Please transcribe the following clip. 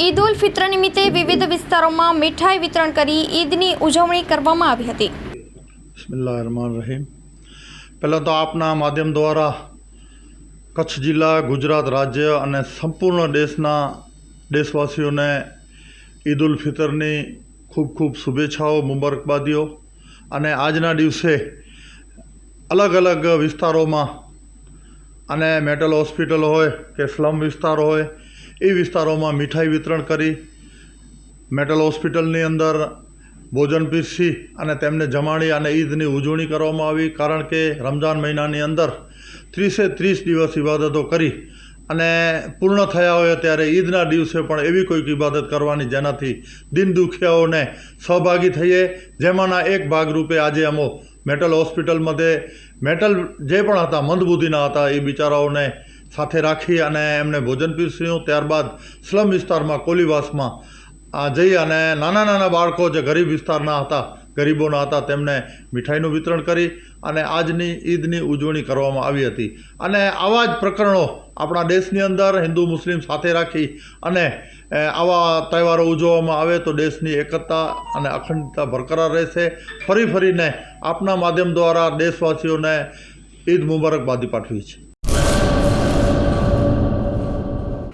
ઈદ ઉલ ફિત્ર નિમિત્તે વિવિધ વિસ્તારોમાં મીઠાઈ વિતરણ કરી ઈદની ઉજવણી કરવામાં આવી હતી. પહેલાં તો આપના માધ્યમ દ્વારા કચ્છ જિલ્લા, ગુજરાત રાજ્ય અને સંપૂર્ણ દેશના દેશવાસીઓને ઈદ ઉલ ફિતરની ખૂબ ખૂબ શુભેચ્છાઓ, મુબારકબાદીઓ અને આજના દિવસે અલગ અલગ વિસ્તારોમાં અને મેટલ હોસ્પિટલ હોય કે સ્લમ વિસ્તાર હોય એ વિસ્તારોમાં મીઠાઈ વિતરણ કરી, મેટલ હોસ્પિટલની અંદર ભોજન પીરસી અને તેમને જમાડી અને ઈદની ઉજવણી કરવામાં આવી, કારણ કે રમઝાન મહિનાની અંદર ત્રીસે ત્રીસ દિવસ ઇબાદતો કરી અને પૂર્ણ થયા હોય ત્યારે ઈદના દિવસે પણ એવી કોઈક ઇબાદત કરવાની જેનાથી દિન દુખિયાઓને સહભાગી થઈએ. જેમાંના એક ભાગરૂપે આજે અમો મેટલ હોસ્પિટલમાં મેટલ જે પણ હતા મંદબુદ્ધિના હતા, એ બિચારાઓને સાથે રાખી અને એમને ભોજન પીરસ્યું. ત્યારબાદ સ્લમ વિસ્તારમાં, કોલીવાસમાં, આ જઈ અને નાના નાના બાળકો જે ગરીબ વિસ્તારના હતા, ગરીબોના હતા, તેમને મીઠાઈનું વિતરણ કરી અને આજની ઈદની ઉજવણી કરવામાં આવી હતી. અને આવા જ પ્રકરણો આપણા દેશની અંદર હિન્દુ, મુસ્લિમ સાથે રાખી અને આવા તહેવારો ઉજવવામાં આવે તો દેશની એકતા અને અખંડતા બરકરાર રહેશે. ફરી ફરીને આપના માધ્યમ દ્વારા દેશવાસીઓને ઈદ મુબારકબાદી પાઠવી છે.